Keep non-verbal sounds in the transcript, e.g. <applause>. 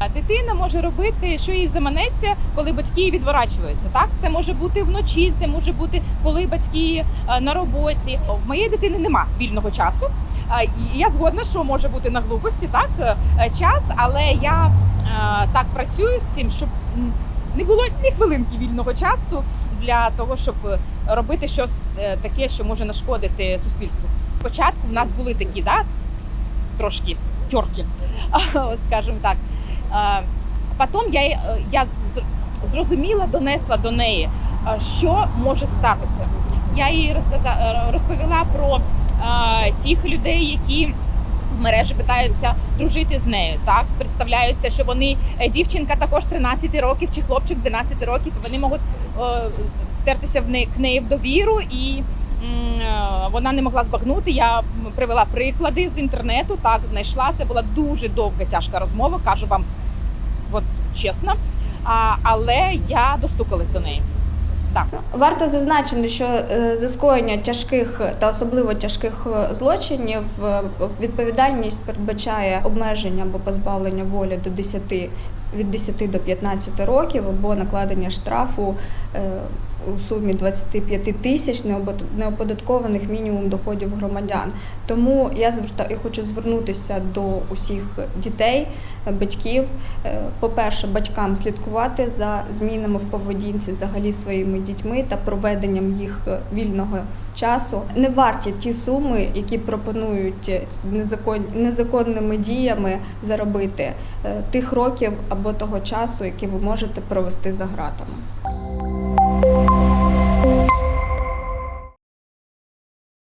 дитина може робити, що їй заманеться, коли батьки відворачуються. Так, це може бути вночі, це може бути коли батьки е, на роботі. В моєї дитини нема вільного часу. Е, я згодна, що може бути на глупості, так е, час, але я так працюю з цим, щоб не було ні хвилинки вільного часу для того, щоб робити щось таке, що може нашкодити суспільству. Спочатку в нас були такі, да, трошки тьорки, <laughs> скажімо так. Потім я, е, я зрозуміла, донесла до неї, е, що може статися. Я їй е, розповіла про тих людей, які в мережі питаються дружити з нею. Так представляються, що вони дівчинка також 13 років чи хлопчик 12 років. і Вони можуть втертися в неї в довіру і. Вона не могла збагнути. Я привела приклади з інтернету. Так знайшла. Це була дуже довга тяжка розмова. Кажу вам, от чесно. А, але я достукалась до неї. Так. Варто зазначити, що е, за скоєння тяжких та особливо тяжких е, злочинів е, відповідальність передбачає обмеження або позбавлення волі до 10 від 10 до 15 років або накладення штрафу е, у сумі 25 тисяч неоподаткованих мінімум доходів громадян. Тому я зверта- я хочу звернутися до усіх дітей, батьків. Е, По-перше, батькам слідкувати за змінами в поведінці взагалі своїми дітьми та проведенням їх вільного часу. Не варті ті суми, які пропонують е, незакон... незаконними діями заробити е, тих років або того часу, який ви можете провести за ґратами.